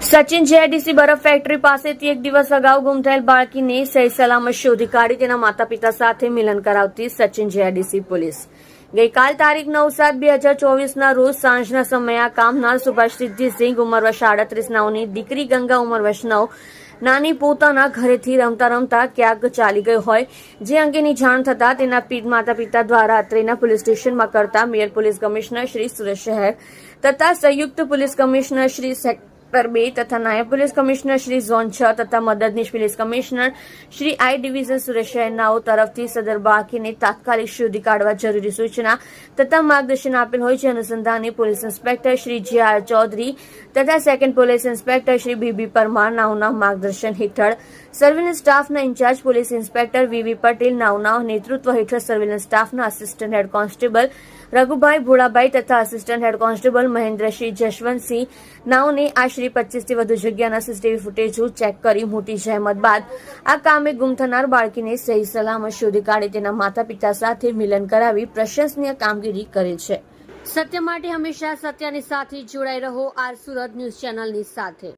Sachin JIDC બરફ factory પાસેથી એક દિવસ અગાઉ ગુમ થયેલ બાળકીને સહી સલામત શોધી કાઢી તેના માતા પિતા સાથે મિલન કરાવતી સચિન જેઆઈડીસી પોલીસ. ગઈકાલ તારીખ નવ સાત બે હજાર ચોવીસના રોજ સાંજના સમયે આ કામનાર સુભાષ સિદ્ધિસિંહ ઉંમર વર્ષ આડત્રીસ નવની દીકરી ગંગા ઉંમર નવ, નાની પોતાના ઘરેથી રમતા રમતા ક્યાંક ચાલી ગઈ હોય, જે અંગેની જાણ થતાં તેના પિત- માતા પિતા દ્વારા અત્રેના પોલીસ સ્ટેશનમાં કરતા mayor police commissioner Shri Surat શહેર તથા સંયુક્ત પોલીસ કમિશનર શ્રી સેક્ટર બે તથા નાયબ પોલીસ કમિશનર શ્રી ઝોન છ તથા મદદનીશ police commissioner Shri I division Surat શહેરનાઓ તરફથી સદર બાકીને તાત્કાલિક શોધી કાઢવા જરૂરી સૂચના તથા માર્ગદર્શન આપેલ હોય છે. અનુસંધાને પોલીસ ઇન્સ્પેક્ટર શ્રી જે આર ચૌધરી તથા second police inspector Shri B B Parmar નાઉના માર્ગદર્શન હેઠળ સર્વેલન્સ સ્ટાફના incharge police inspector V V Patel નાવના નેતૃત્વ હેઠળ સર્વેલન્સ સ્ટાફના assistant head constable Raghubhai Bholabhai તથા assistant head constable Mahendrasinh Jashvantsinh નાઓને આશરે પચીસથી વધુ જગ્યાના સીસીટીવી ફૂટેજો ચેક કરી મોટી જહેમત બાદ આ કામે ગુમ થનાર બાળકીને સહી સલામત શોધી કાઢી તેના માતા પિતા સાથે મિલન કરાવી પ્રશંસનીય કામગીરી કરે છે. સત્ય માટે હંમેશા સત્યની સાથે જોડાઈ રહો આર સુરત ન્યૂઝ ચેનલની સાથે.